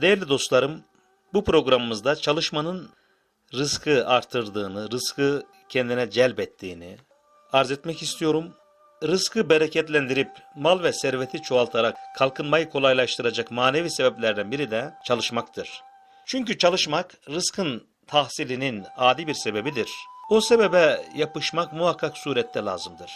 Değerli dostlarım, bu programımızda çalışmanın rızkı artırdığını, rızkı kendine celbettiğini arz etmek istiyorum. Rızkı bereketlendirip mal ve serveti çoğaltarak kalkınmayı kolaylaştıracak manevi sebeplerden biri de çalışmaktır. Çünkü çalışmak rızkın tahsilinin adi bir sebebidir. O sebebe yapışmak muhakkak surette lazımdır.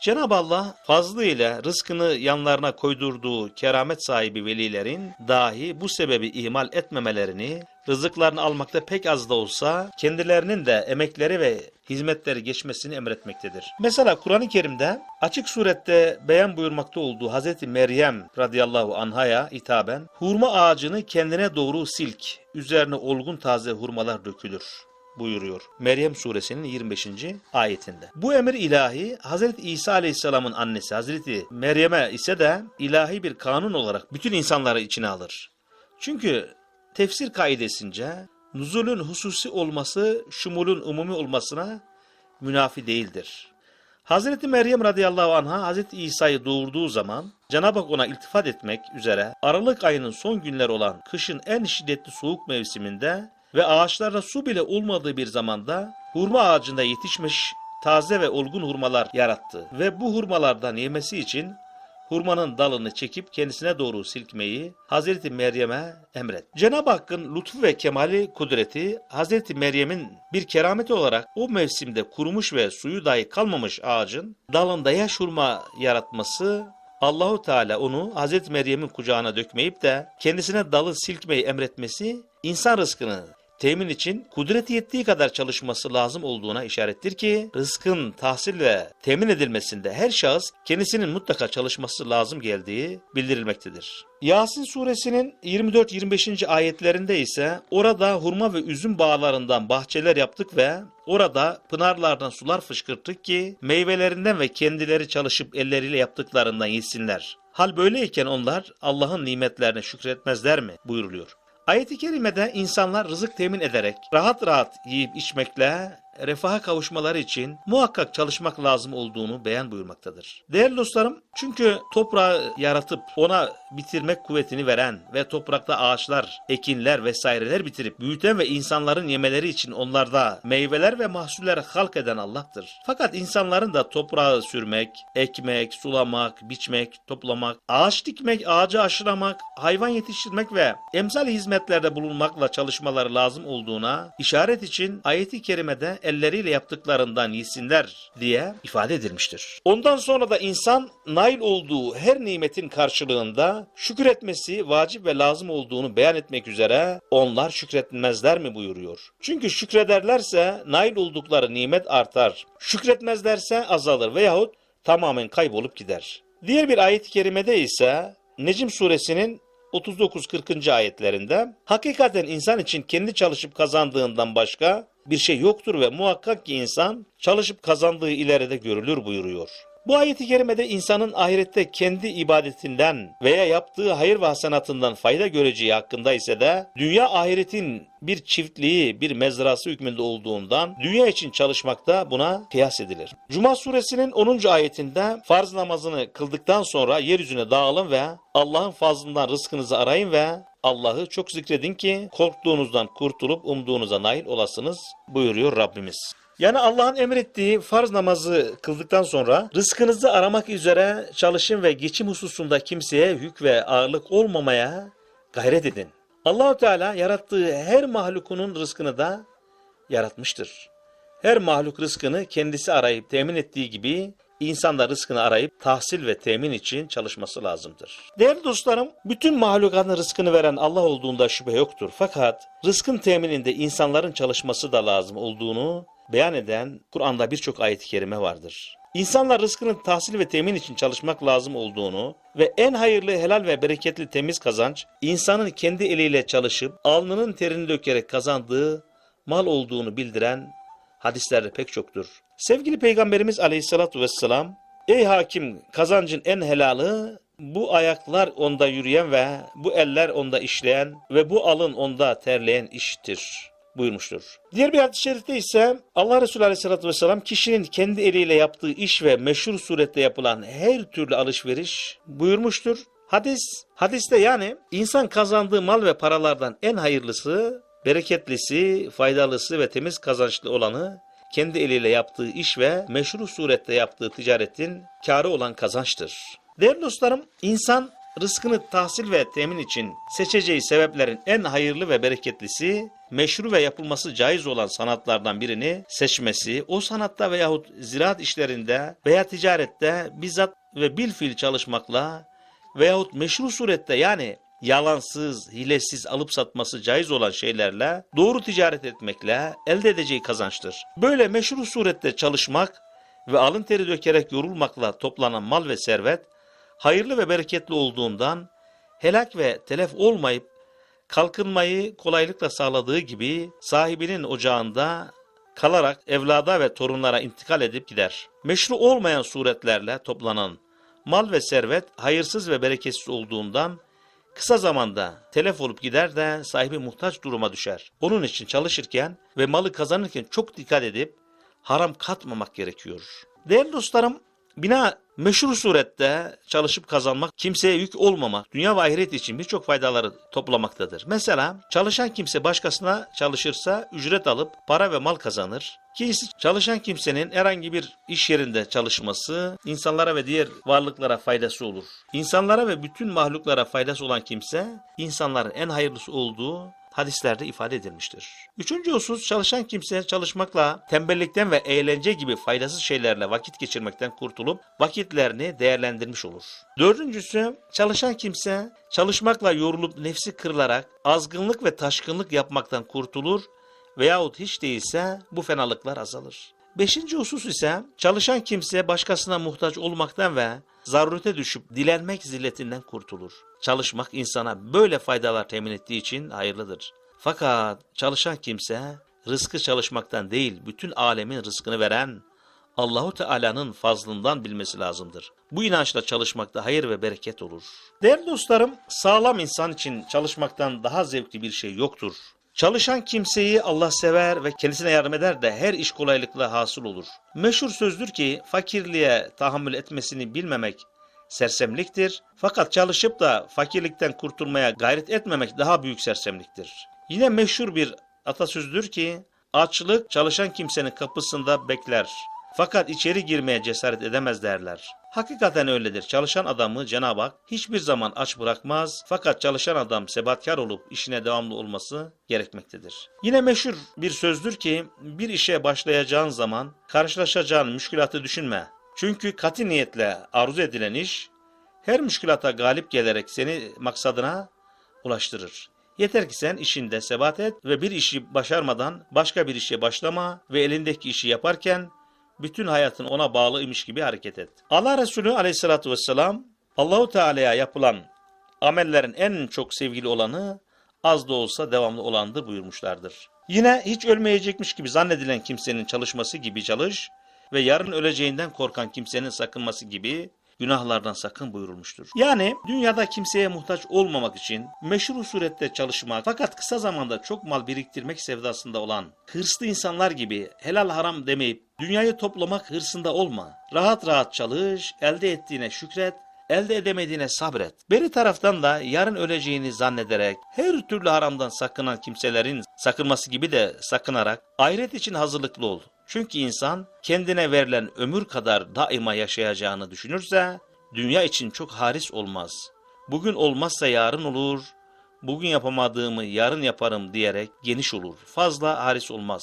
Cenab-ı Allah fazlı ile rızkını yanlarına koydurduğu keramet sahibi velilerin dahi bu sebebi ihmal etmemelerini, rızıklarını almakta pek az da olsa kendilerinin de emekleri ve hizmetleri geçmesini emretmektedir. Mesela Kur'an-ı Kerim'de açık surette beyan buyurmakta olduğu Hz. Meryem radıyallahu anhaya hitaben hurma ağacını kendine doğru silk, üzerine olgun taze hurmalar dökülür buyuruyor. Meryem suresinin 25. ayetinde. Bu emir ilahi Hazreti İsa aleyhisselamın annesi Hazreti Meryem'e ise de ilahi bir kanun olarak bütün insanları içine alır. Çünkü tefsir kaidesince nuzulün hususi olması şumulun umumi olmasına münafi değildir. Hazreti Meryem radıyallahu anha Hazreti İsa'yı doğurduğu zaman Cenab-ı Hak ona iltifat etmek üzere Aralık ayının son günleri olan kışın en şiddetli soğuk mevsiminde ve ağaçlarda su bile olmadığı bir zamanda hurma ağacında yetişmiş taze ve olgun hurmalar yarattı ve bu hurmalardan yemesi için hurmanın dalını çekip kendisine doğru silkmeyi Hazreti Meryem'e emret. Cenab-ı Hakk'ın lütfu ve kemali kudreti Hazreti Meryem'in bir kerameti olarak o mevsimde kurumuş ve suyu dahi kalmamış ağacın dalında yaş hurma yaratması Allahu Teala onu Hazreti Meryem'in kucağına dökmeyip de kendisine dalı silkmeyi emretmesi insan rızkını temin için kudreti yettiği kadar çalışması lazım olduğuna işarettir ki rızkın tahsil ve temin edilmesinde her şahıs kendisinin mutlaka çalışması lazım geldiği bildirilmektedir. Yasin suresinin 24-25. ayetlerinde ise orada hurma ve üzüm bağlarından bahçeler yaptık ve orada pınarlardan sular fışkırttık ki meyvelerinden ve kendileri çalışıp elleriyle yaptıklarından yesinler. Hal böyleyken onlar Allah'ın nimetlerine şükretmezler mi buyuruluyor. Ayet-i kerimede insanlar rızık temin ederek rahat rahat yiyip içmekle refaha kavuşmaları için muhakkak çalışmak lazım olduğunu beyan buyurmaktadır. Değerli dostlarım çünkü toprağı yaratıp ona bitirmek kuvvetini veren ve toprakta ağaçlar, ekinler vesaireler bitirip büyüten ve insanların yemeleri için onlarda meyveler ve mahsuller halk eden Allah'tır. Fakat insanların da toprağı sürmek, ekmek, sulamak, biçmek, toplamak, ağaç dikmek, ağacı aşılamak, hayvan yetiştirmek ve emsal hizmetlerde bulunmakla çalışmaları lazım olduğuna işaret için ayeti kerimede elleriyle yaptıklarından yesinler diye ifade edilmiştir. Ondan sonra da insan nail olduğu her nimetin karşılığında şükür etmesi vacip ve lazım olduğunu beyan etmek üzere onlar şükretmezler mi buyuruyor. Çünkü şükrederlerse nail oldukları nimet artar. Şükretmezlerse azalır veyahut tamamen kaybolup gider. Diğer bir ayet-i kerimede ise Necim suresinin 39-40. ayetlerinde hakikaten insan için kendi çalışıp kazandığından başka bir şey yoktur ve muhakkak ki insan çalışıp kazandığı ileride görülür buyuruyor. Bu ayeti kerimede insanın ahirette kendi ibadetinden veya yaptığı hayır ve hasenatından fayda göreceği hakkında ise de dünya ahiretin bir çiftliği, bir mezrası hükmünde olduğundan dünya için çalışmakta buna kıyas edilir. Cuma suresinin 10. ayetinde farz namazını kıldıktan sonra yeryüzüne dağılın ve Allah'ın fazlından rızkınızı arayın ve Allah'ı çok zikredin ki korktuğunuzdan kurtulup umduğunuza nail olasınız buyuruyor Rabbimiz. Yani Allah'ın emrettiği farz namazı kıldıktan sonra rızkınızı aramak üzere çalışın ve geçim hususunda kimseye yük ve ağırlık olmamaya gayret edin. Allahu Teala yarattığı her mahlukunun rızkını da yaratmıştır. Her mahluk rızkını kendisi arayıp temin ettiği gibi insan da rızkını arayıp tahsil ve temin için çalışması lazımdır. Değerli dostlarım, bütün mahlukatın rızkını veren Allah olduğunda şüphe yoktur. Fakat rızkın temininde insanların çalışması da lazım olduğunu beyan eden Kur'an'da birçok ayet-i kerime vardır. İnsanlar rızkının tahsil ve temin için çalışmak lazım olduğunu ve en hayırlı, helal ve bereketli temiz kazanç, insanın kendi eliyle çalışıp alnının terini dökerek kazandığı mal olduğunu bildiren hadislerde pek çoktur. Sevgili Peygamberimiz aleyhissalatu vesselam, Ey hakim kazancın en helalı bu ayaklar onda yürüyen ve bu eller onda işleyen ve bu alın onda terleyen iştir buyurmuştur. Diğer bir hadis-i şerifte ise Allah Resulü Aleyhisselatü Vesselam kişinin kendi eliyle yaptığı iş ve meşhur surette yapılan her türlü alışveriş buyurmuştur. Hadis, hadiste yani insan kazandığı mal ve paralardan en hayırlısı, bereketlisi, faydalısı ve temiz kazançlı olanı kendi eliyle yaptığı iş ve meşru surette yaptığı ticaretin kârı olan kazançtır. Değerli dostlarım, insan rızkını tahsil ve temin için seçeceği sebeplerin en hayırlı ve bereketlisi, meşru ve yapılması caiz olan sanatlardan birini seçmesi, o sanatta veyahut ziraat işlerinde veya ticarette bizzat ve bilfiil çalışmakla veyahut meşru surette yani yalansız, hilesiz alıp satması caiz olan şeylerle doğru ticaret etmekle elde edeceği kazançtır. Böyle meşru surette çalışmak ve alın teri dökerek yorulmakla toplanan mal ve servet hayırlı ve bereketli olduğundan helak ve telef olmayıp kalkınmayı kolaylıkla sağladığı gibi sahibinin ocağında kalarak evlada ve torunlara intikal edip gider. Meşru olmayan suretlerle toplanan mal ve servet hayırsız ve bereketsiz olduğundan kısa zamanda telef olup gider de sahibi muhtaç duruma düşer. Onun için çalışırken ve malı kazanırken çok dikkat edip haram katmamak gerekiyor. Değerli dostlarım, bina meşhur surette çalışıp kazanmak, kimseye yük olmamak, dünya ve ahiret için birçok faydaları toplamaktadır. Mesela çalışan kimse başkasına çalışırsa ücret alıp para ve mal kazanır. Kimisi çalışan kimsenin herhangi bir iş yerinde çalışması insanlara ve diğer varlıklara faydası olur. İnsanlara ve bütün mahluklara faydası olan kimse insanların en hayırlısı olduğu hadislerde ifade edilmiştir. Üçüncü husus çalışan kimse çalışmakla tembellikten ve eğlence gibi faydasız şeylerle vakit geçirmekten kurtulup vakitlerini değerlendirmiş olur. Dördüncüsü çalışan kimse çalışmakla yorulup nefsi kırılarak azgınlık ve taşkınlık yapmaktan kurtulur veyahut hiç değilse bu fenalıklar azalır. Beşinci husus ise çalışan kimse başkasına muhtaç olmaktan ve zarurete düşüp dilenmek zilletinden kurtulur. Çalışmak insana böyle faydalar temin ettiği için hayırlıdır. Fakat çalışan kimse rızkı çalışmaktan değil bütün alemin rızkını veren Allahu Teala'nın fazlından bilmesi lazımdır. Bu inançla çalışmakta hayır ve bereket olur. Değerli dostlarım, sağlam insan için çalışmaktan daha zevkli bir şey yoktur. Çalışan kimseyi Allah sever ve kendisine yardım eder de her iş kolaylıkla hasıl olur. Meşhur sözdür ki fakirliğe tahammül etmesini bilmemek sersemliktir. Fakat çalışıp da fakirlikten kurtulmaya gayret etmemek daha büyük sersemliktir. Yine meşhur bir atasözdür ki açlık çalışan kimsenin kapısında bekler. Fakat içeri girmeye cesaret edemez derler. Hakikaten öyledir. Çalışan adamı Cenab-ı Hak hiçbir zaman aç bırakmaz. Fakat çalışan adam sebatkar olup işine devamlı olması gerekmektedir. Yine meşhur bir sözdür ki bir işe başlayacağın zaman karşılaşacağın müşkülatı düşünme. Çünkü katı niyetle arzu edilen iş her müşkülata galip gelerek seni maksadına ulaştırır. Yeter ki sen işinde sebat et ve bir işi başarmadan başka bir işe başlama ve elindeki işi yaparken bütün hayatın ona bağlıymış gibi hareket et. Allah Resulü aleyhissalatü vesselam Allahu Teala'ya yapılan amellerin en çok sevgili olanı az da olsa devamlı olandır buyurmuşlardır. Yine hiç ölmeyecekmiş gibi zannedilen kimsenin çalışması gibi çalış ve yarın öleceğinden korkan kimsenin sakınması gibi günahlardan sakın buyurulmuştur. Yani dünyada kimseye muhtaç olmamak için meşru surette çalışmak fakat kısa zamanda çok mal biriktirmek sevdasında olan hırslı insanlar gibi helal haram demeyip dünyayı toplamak hırsında olma. Rahat rahat çalış, elde ettiğine şükret, elde edemediğine sabret. Beri taraftan da yarın öleceğini zannederek her türlü haramdan sakınan kimselerin sakınması gibi de sakınarak ahiret için hazırlıklı ol. Çünkü insan kendine verilen ömür kadar daima yaşayacağını düşünürse dünya için çok haris olmaz. Bugün olmazsa yarın olur, bugün yapamadığımı yarın yaparım diyerek geniş olur. Fazla haris olmaz.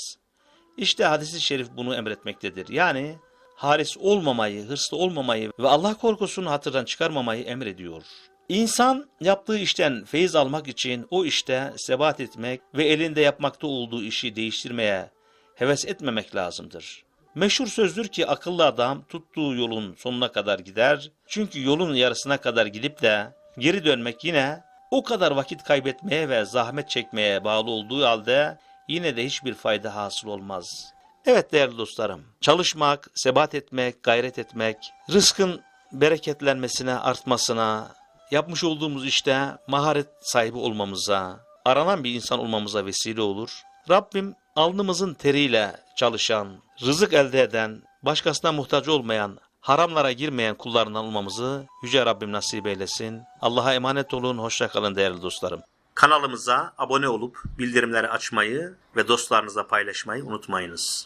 İşte hadisi şerif bunu emretmektedir. Yani haris olmamayı, hırslı olmamayı ve Allah korkusunu hatırdan çıkarmamayı emrediyor. İnsan yaptığı işten feyiz almak için o işte sebat etmek ve elinde yapmakta olduğu işi değiştirmeye heves etmemek lazımdır. Meşhur sözdür ki akıllı adam tuttuğu yolun sonuna kadar gider. Çünkü yolun yarısına kadar gidip de geri dönmek yine o kadar vakit kaybetmeye ve zahmet çekmeye bağlı olduğu halde yine de hiçbir fayda hasıl olmaz. Evet değerli dostlarım, çalışmak, sebat etmek, gayret etmek, rızkın bereketlenmesine, artmasına, yapmış olduğumuz işte maharet sahibi olmamıza, aranan bir insan olmamıza vesile olur. Rabbim alnımızın teriyle çalışan, rızık elde eden, başkasına muhtaç olmayan, haramlara girmeyen kullarından olmamızı Yüce Rabbim nasip eylesin. Allah'a emanet olun, hoşça kalın değerli dostlarım. Kanalımıza abone olup bildirimleri açmayı ve dostlarınızla paylaşmayı unutmayınız.